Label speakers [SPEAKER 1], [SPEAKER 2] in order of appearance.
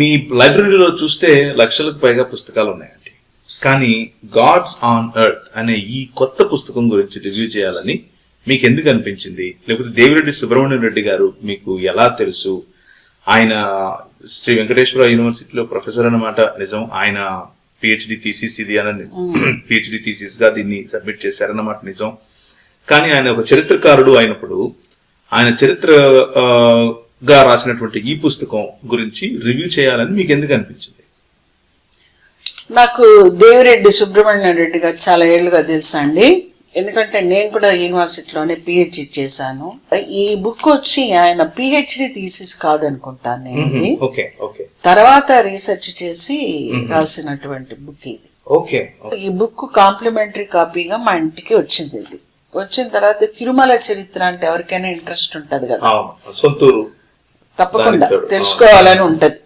[SPEAKER 1] మీ లైబ్రరీలో చూస్తే లక్షలకు పైగా పుస్తకాలు ఉన్నాయండి. కానీ గాడ్స్ ఆన్ ఎర్త్ అనే ఈ కొత్త పుస్తకం గురించి రివ్యూ చేయాలని మీకు ఎందుకు అనిపించింది? లేకపోతే దేవిరెడ్డి సుబ్రహ్మణ్యం రెడ్డి గారు మీకు ఎలా తెలుసు? ఆయన శ్రీ వెంకటేశ్వర యూనివర్సిటీలో ప్రొఫెసర్ అన్నమాట. నిజం ఆయన పిహెచ్డి థీసిస్ ఇది అని పిహెచ్డి థీసిస్ గా దీన్ని సబ్మిట్ చేశారన్నమాట నిజం. కానీ ఆయన ఒక చరిత్రకారుడు అయినప్పుడు ఆయన చరిత్ర గా రాసినటువంటి ఈ పుస్తకం గురించి రివ్యూ చేయాలని మీకు ఎందుకు అనిపించింది?
[SPEAKER 2] నాకు దేవిరెడ్డి సుబ్రహ్మణ్యం రెడ్డి గారు చాలా ఏళ్ళుగా తెలుసా అండి. ఎందుకంటే నేను కూడా యూనివర్సిటీలోనే పిహెచ్డి చేశాను. ఈ బుక్ వచ్చి ఆయన పిహెచ్డి థీసిస్ కాదనుకుంటాను నేను ఇది.
[SPEAKER 1] Okay okay.
[SPEAKER 2] తర్వాత రీసెర్చ్ చేసి రాసినటువంటి బుక్ ఇది.
[SPEAKER 1] ఓకే
[SPEAKER 2] ఈ బుక్ కాంప్లిమెంటరీ కాపీగా మా ఇంటికి వచ్చింది వచ్చిన తర్వాత తిరుమల చరిత్ర అంటే ఎవరికైనా ఇంట్రెస్ట్ ఉంటది కదా.
[SPEAKER 1] సొంతూరు.
[SPEAKER 2] తప్పకుండా. తెలుసుకోవాలని ఉంటది